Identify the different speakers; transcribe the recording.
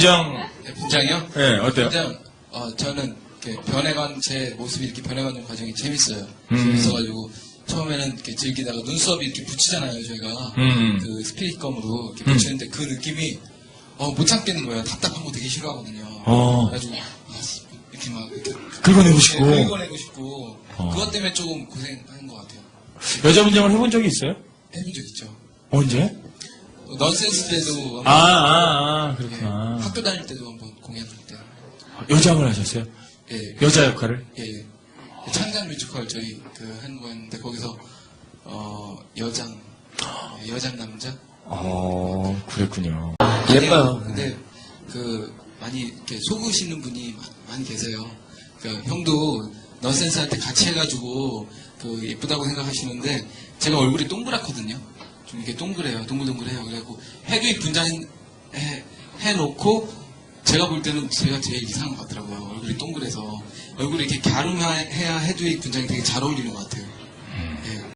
Speaker 1: 분장,
Speaker 2: 네, 분장이요?
Speaker 1: 예, 어때요?
Speaker 2: 분장, 어, 저는 이렇게 변해간 제 모습이 이렇게 변해가는 과정이 재밌어요.
Speaker 1: 음.
Speaker 2: 재밌어가지고 처음에는 이렇게 즐기다가 눈썹이 이렇게 붙이잖아요, 저희가.
Speaker 1: 음.
Speaker 2: 그 스피릿검으로 이렇게 붙이는데 그 느낌이 어, 못 참겠는 거예요. 답답한 거 되게 싫어하거든요.
Speaker 1: 어.
Speaker 2: 그래가지고 아, 이렇게 막 이렇게
Speaker 1: 긁어내고 싶고.
Speaker 2: 네, 긁어내고 싶고
Speaker 1: 어.
Speaker 2: 그것 때문에 조금 고생하는 것 같아요.
Speaker 1: 여자 분장을 해본 적이 있어요?
Speaker 2: 해본 적 있죠.
Speaker 1: 언제?
Speaker 2: 넌센스 때도
Speaker 1: 아, 아, 아,
Speaker 2: 예,
Speaker 1: 그렇구나.
Speaker 2: 학교 다닐 때도 한번 공연할 때
Speaker 1: 여장을 하셨어요?
Speaker 2: 예,
Speaker 1: 여자 역할을?
Speaker 2: 예, 창작 뮤지컬 저희 그한 거였는데 거기서 어 여장 예, 여장 남자
Speaker 1: 어, 그랬군요.
Speaker 2: 예뻐요. 근데 그 많이 이렇게 속으시는 분이 마- 많이 계세요. 그 형도 넌센스한테 같이 해가지고 그 예쁘다고 생각하시는데 제가 얼굴이 동그랗거든요. 좀 이렇게 동그래요. 동글동글해요. 그래갖고 해도 분장 해, 해놓고 제가 볼 때는 제가 제일 이상한 것 같더라고요. 얼굴이 동그래서 얼굴이 이렇게 갸름해야 해두익 분장이 되게 잘 어울리는 것 같아요.